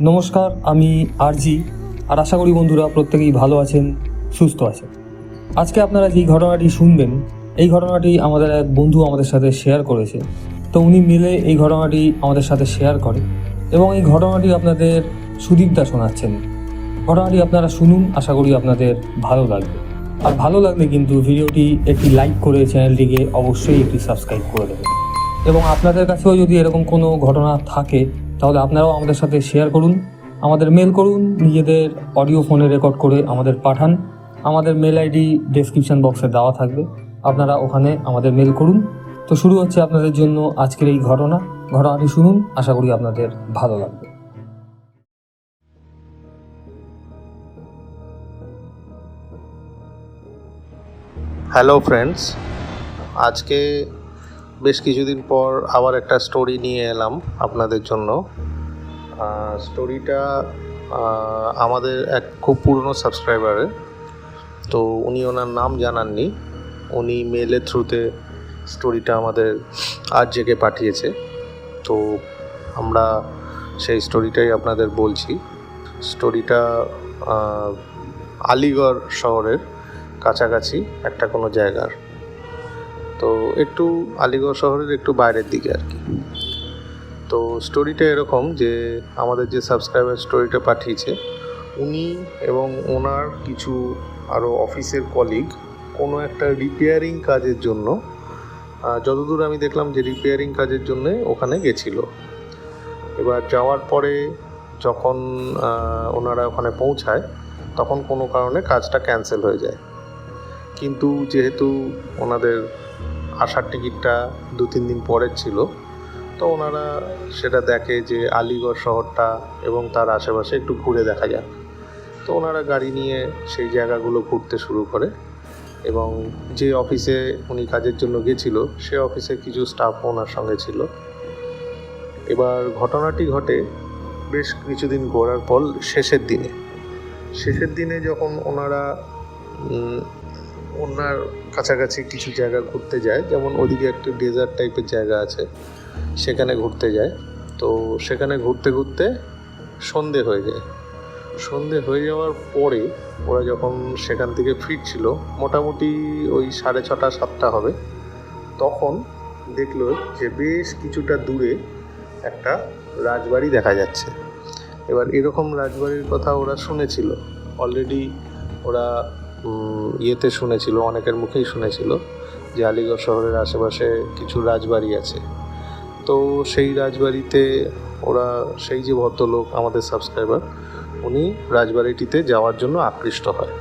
নমস্কার, আমি আরজি। আর আশা করি বন্ধুরা প্রত্যেকেই ভালো আছেন, সুস্থ আছেন। আজকে আপনারা যেই ঘটনাটি শুনবেন, এই ঘটনাটি আমাদের এক বন্ধু আমাদের সাথে শেয়ার করেছে। তো উনি মিলে এই ঘটনাটি আমাদের সাথে শেয়ার করে এবং এই ঘটনাটি আপনাদের সুদীপদা শোনাচ্ছেন। ঘটনাটি আপনারা শুনুন, আশা করি আপনাদের ভালো লাগবে। আর ভালো লাগলে কিন্তু ভিডিওটি একটি লাইক করে চ্যানেলটিকে অবশ্যই একটি সাবস্ক্রাইব করে দেবেন। এবং আপনাদের কাছেও যদি এরকম কোনো ঘটনা থাকে তাহলে আপনারাও আমাদের সাথে শেয়ার করুন, আমাদের মেল করুন, নিজেদের অডিও ফোনে রেকর্ড করে আমাদের পাঠান। আমাদের মেল আইডি ডেসক্রিপশন বক্সে দেওয়া থাকবে। আপনারা ওখানে আমাদের মেল করুন। তো শুরু হচ্ছে আপনাদের জন্য আজকের এই ঘটনা। ঘটনাটি শুনুন, আশা করি আপনাদের ভালো লাগবে। হ্যালো ফ্রেন্ডস আজকে বেশ কিছুদিন পর আবার একটা স্টোরি নিয়ে এলাম আপনাদের জন্য। স্টোরিটা আমাদের এক খুব পুরনো সাবস্ক্রাইবারের তো উনি ওনার নাম জানাননি। উনি মেলের থ্রুতে স্টোরিটা আমাদের আজ জেগে পাঠিয়েছে। তো আমরা সেই স্টোরিটাই আপনাদের বলছি। স্টোরিটা আলিগড় শহরের কাছাকাছি একটা কোনো জায়গার। তো একটু আলিগড় শহরের একটু বাইরের দিকে আর কি। তো স্টোরিটা এরকম যে আমাদের যে সাবস্ক্রাইবার স্টোরিটা পাঠিয়েছে, উনি এবং ওনার কিছু আরও অফিসের কলিগ কোনো একটা রিপেয়ারিং কাজের জন্য যতদূর আমি দেখলাম যে রিপেয়ারিং কাজের জন্য ওখানে গেছিল। এবার যাওয়ার পরে যখন ওনারা ওখানে পৌঁছায়, তখন কোনো কারণে কাজটা ক্যান্সেল হয়ে যায়। কিন্তু যেহেতু ওনাদের আসার টিকিটটা দু তিন দিন পরের ছিল। তো ওনারা সেটা দেখে যে আলিগড় শহরটা এবং তার আশেপাশে একটু ঘুরে দেখা যাক। তো ওনারা গাড়ি নিয়ে সেই জায়গাগুলো ঘুরতে শুরু করে এবং যে অফিসে উনি কাজের জন্য গেছিল, সে অফিসে কিছু স্টাফ ওনার সঙ্গে ছিল। এবার ঘটনাটি ঘটে বেশ কিছুদিন ঘোরার পর শেষের দিনে। শেষের দিনে যখন ওনারা ওনার কাছাকাছি কিছু জায়গা ঘুরতে যায়। যেমন ওদিকে একটা ডেজার্ট টাইপের জায়গা আছে, সেখানে ঘুরতে যায়। তো সেখানে ঘুরতে ঘুরতে সন্ধে হয়ে যায়। সন্ধে হয়ে যাওয়ার পরে ওরা যখন সেখান থেকে ফিরছিল, মোটামুটি ওই সাড়ে ছটা, সাতটা হবে, তখন দেখল যে বেশ কিছুটা দূরে একটা রাজবাড়ি দেখা যাচ্ছে। এবার এরকম রাজবাড়ির কথা ওরা শুনেছিল। অলরেডি ওরা ইয়েতে শুনেছিল, অনেকের মুখেই শুনেছিল যে আলিগড় শহরের আশেপাশে কিছু রাজবাড়ি আছে। তো সেই রাজবাড়িতে ওরা, সেই যে ভদ্রলোক আমাদের সাবস্ক্রাইবার উনি রাজবাড়িটিতে যাওয়ার জন্য আকৃষ্ট হয়।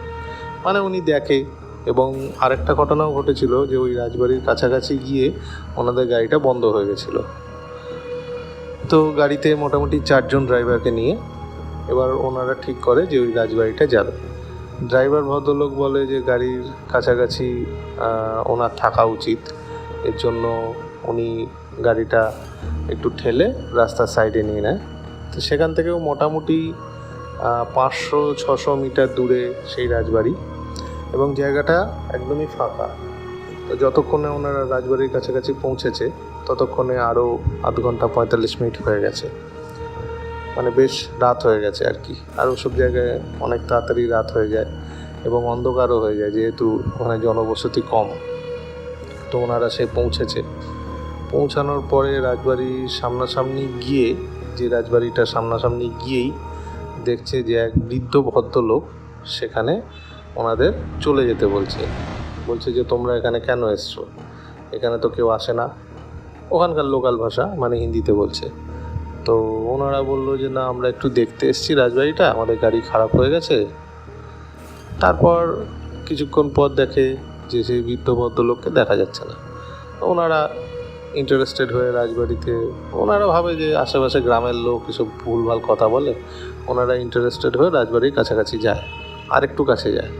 মানে উনি দেখে এবং আরেকটা ঘটনাও ঘটেছিল যে ওই রাজবাড়ির কাছাকাছি গিয়ে ওনাদের গাড়িটা বন্ধ হয়ে গেছিল। তো গাড়িতে মোটামুটি চারজন ড্রাইভারকে নিয়ে এবার ওনারা ঠিক করে যে ওই রাজবাড়িটা যাবে। ড্রাইভার ভদ্রলোক বলে যে গাড়ির কাছাকাছি ওনার থাকা উচিত। এর জন্য উনি গাড়িটা একটু ঠেলে রাস্তার সাইডে নিয়ে নেয়। তো সেখান থেকেও মোটামুটি পাঁচশো, ছশো মিটার দূরে সেই রাজবাড়ি। এবং জায়গাটা একদমই ফাঁকা। তো যতক্ষণে ওনারা রাজবাড়ির কাছাকাছি পৌঁছেছে, ততক্ষণে আরও আধ ঘণ্টা পঁয়তাল্লিশ মিনিট হয়ে গেছে। মানে বেশ রাত হয়ে গেছে আর কি। আর ওসব জায়গায় অনেক তাড়াতাড়ি রাত হয়ে যায় এবং অন্ধকারও হয়ে যায় যেহেতু ওখানে জনবসতি কম। তো ওনারা সে পৌঁছেছে। পৌঁছানোর পরে রাজবাড়ির সামনাসামনি গিয়ে যে রাজবাড়িটা সামনাসামনি গিয়েই দেখছে যে এক বৃদ্ধ ভদ্রলোক সেখানে ওনাদের চলে যেতে বলছে। বলছে যে, তোমরা এখানে কেন এসছো? এখানে তো কেউ আসে না। ওখানকার লোকাল ভাষা মানে হিন্দিতে বলছে। তো ওনারা বলল যে, না, আমরা একটু দেখতে এসেছি রাজবাড়িটা, আমাদের গাড়ি খারাপ হয়ে গেছে। তারপর কিছুক্ষণ পর দেখে যে সেই বৃদ্ধ ভদ্রলোককে দেখা যাচ্ছে না। ওনারা ইন্টারেস্টেড হয়ে রাজবাড়িতে, ওনারা ভাবে যে আশেপাশে গ্রামের লোক এসব ভুলভাল কথা বলে, ওনারা ইন্টারেস্টেড হয়ে রাজবাড়ির কাছাকাছি যায়, আরেকটু কাছে যায়।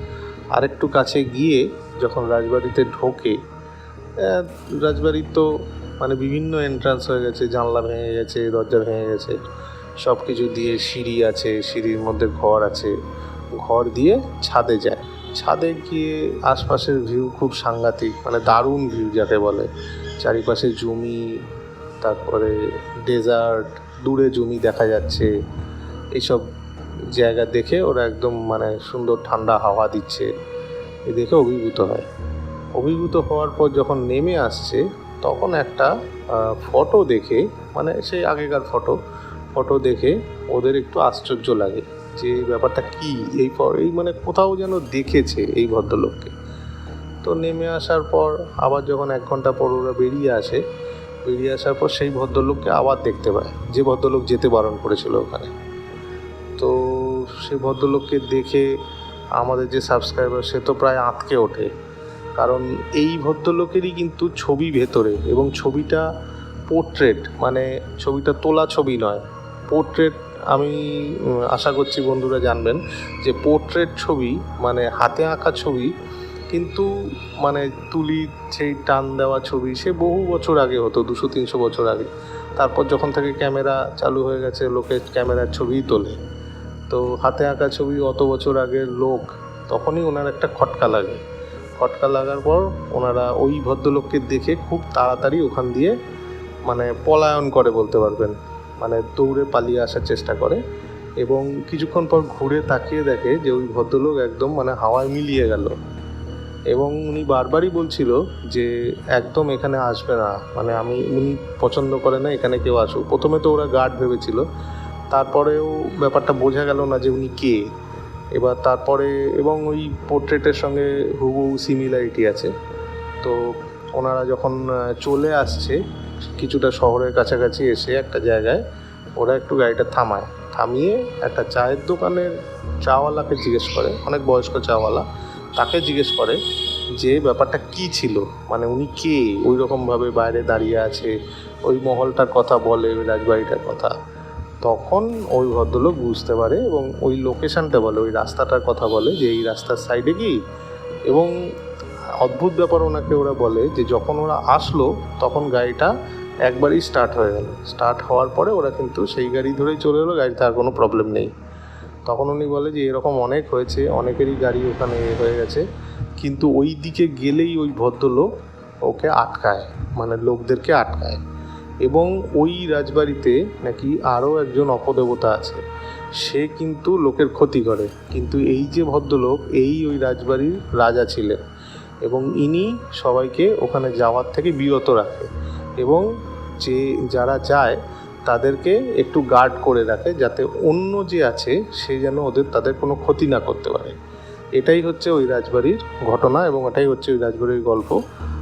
আরেকটু কাছে গিয়ে যখন রাজবাড়িতে ঢোকে রাজবাড়ির তো মানে বিভিন্ন এন্ট্রান্স হয়ে গেছে, জানলা ভেঙে গেছে, দরজা ভেঙে গেছে। সব কিছু দিয়ে সিঁড়ি আছে, সিঁড়ির মধ্যে ঘর আছে। ঘর দিয়ে ছাদে যায়। ছাদে গিয়ে আশপাশের ভিউ খুব সাংঘাতিক মানে দারুণ ভিউ যাকে বলে। চারিপাশে জমি, তারপরে ডেজার্ট দূরে জমি দেখা যাচ্ছে। এইসব জায়গা দেখে ওরা একদম মানে সুন্দর ঠান্ডা হাওয়া দিচ্ছে। এ দেখে অভিভূত হয়। অভিভূত হওয়ার পর যখন নেমে আসছে তখন একটা ফটো দেখে মানে সেই আগেকার ফটো ফটো দেখে ওদের একটু আশ্চর্য লাগে যে ব্যাপারটা কি? এই এই মানে কোথাও যেন দেখেছে এই ভদ্রলোককে। তো নেমে আসার পর, আবার যখন এক ঘণ্টা পর ওরা বেরিয়ে আসে, বেরিয়ে আসার পর সেই ভদ্রলোককে আবার দেখতে পায়, যে ভদ্রলোক যেতে বারণ করেছিল ওখানে। তো সেই ভদ্রলোককে দেখে আমাদের যে সাবস্ক্রাইবার সে তো প্রায় আঁতকে ওঠে। কারণ এই ভদ্রলোকেরই কিন্তু ছবি ভেতরে এবং ছবিটা পোর্ট্রেট মানে ছবিটা তোলা ছবি নয়। পোর্ট্রেট আমি আশা করছি বন্ধুরা জানবেন যে পোর্ট্রেট ছবি মানে হাতে আঁকা ছবি, কিন্তু মানে তুলি সেই টান দেওয়া ছবি, সে বহু বছর আগে হতো, দুশো, তিনশো বছর আগে। তারপর যখন থেকে ক্যামেরা চালু হয়ে গেছে, লোকে ক্যামেরার ছবিই তোলে। তো হাতে আঁকা ছবি অত বছর আগের লোক, তখনই ওনার একটা খটকা লাগে। খটকা লাগার পর ওনারা ওই ভদ্রলোককে দেখে খুব তাড়াতাড়ি ওখান দিয়ে মানে পলায়ন করে বলতে পারবেন। মানে দৌড়ে পালিয়ে আসার চেষ্টা করে এবং কিছুক্ষণ পর ঘুরে তাকিয়ে দেখে যে ওই ভদ্রলোক একদম মানে হাওয়ায় মিলিয়ে গেল। এবং উনি বারবারই বলছিল যে একদম এখানে আসবে না। মানে আমি, উনি পছন্দ করে না এখানে কেউ আসুক। প্রথমে তো ওরা গার্ড ভেবেছিল। তারপরেও ব্যাপারটা বোঝা গেল না যে উনি কে। এবার তারপরে এবং ওই পোর্ট্রেটের সঙ্গে হুবহু সিমিলারিটি আছে। তো ওনারা যখন চলে আসছে, কিছুটা শহরের কাছাকাছি এসে একটা জায়গায়, ওরা একটু গাড়িটা থামায়। থামিয়ে একটা চায়ের দোকানের চাওয়ালাকে জিজ্ঞেস করে, অনেক বয়স্ক চাওয়ালা, তাকে জিজ্ঞেস করে যে ব্যাপারটা কি ছিল? মানে উনি কে? ওই রকমভাবে বাইরে দাঁড়িয়ে আছে, ওই মহলটার কথা বলে রাজবাড়িটার কথা। তখন ওই ভদ্রলোক বুঝতে পারে এবং ওই লোকেশনটা বলে, ওই রাস্তাটার কথা বলে যে এই রাস্তার সাইডে কি? এবং অদ্ভুত ব্যাপার ওনাকে ওরা বলে যে যখন ওরা আসলো, তখন গাড়িটা একবারই স্টার্ট হয়ে গেল। স্টার্ট হওয়ার পরে ওরা কিন্তু সেই গাড়ি ধরেই চলে এলো, গাড়িতে আর কোনো প্রবলেম নেই। তখন উনি বলে যে এরকম অনেক হয়েছে, অনেকেরই গাড়ি ওখানে হয়ে গেছে, কিন্তু ওই দিকে গেলেই ওই ভদ্রলোক ওকে আটকায় মানে লোকদেরকে আটকায়। এবং ওই রাজবাড়িতে নাকি আরও একজন অপদেবতা আছে। সে কিন্তু লোকের ক্ষতি করে। কিন্তু এই যে ভদ্রলোক, এই ওই রাজবাড়ির রাজা ছিলেন এবং ইনি সবাইকে ওখানে যাওয়ার থেকে বিরত রাখে এবং যে, যারা যায়, তাদেরকে একটু গার্ড করে রাখে যাতে অন্য যে আছে, সে যেন ওদের তাদের কোনো ক্ষতি না করতে পারে। এটাই হচ্ছে ওই রাজবাড়ির ঘটনা এবং এটাই হচ্ছে ওই রাজবাড়ির গল্প।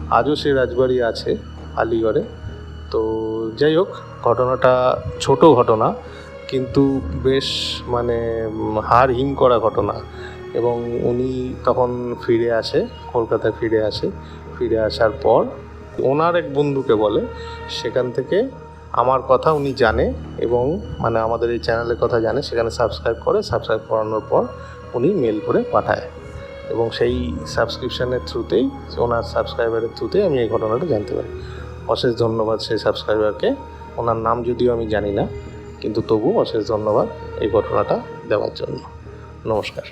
আজও সেই রাজবাড়ি আছে, আলিগড়ে। তো যাই হোক, ঘটনাটা ছোট ঘটনা, কিন্তু বেশ মানে হাড় হিম করা ঘটনা। এবং উনি তখন ফিরে আসে, কলকাতায় ফিরে আসে। ফিরে আসার পর ওনার এক বন্ধুকে বলে, সেখান থেকে আমার কথা উনি জানে এবং মানে আমাদের এই চ্যানেলের কথা জানে, সেখানে সাবস্ক্রাইব করে সাবস্ক্রাইব করানোর পর উনি মেল করে পাঠায়। এবং সেই সাবস্ক্রিপশানের থ্রুতেই ওনার সাবস্ক্রাইবারের থ্রুতেই আমি এই ঘটনাটা জানতে পারি। অশেষ ধন্যবাদ সেই সাবস্ক্রাইবারকে ওনার নাম যদিও আমি জানি না, কিন্তু তবু অশেষ ধন্যবাদ এই ঘটনাটা দেওয়ার জন্য। নমস্কার।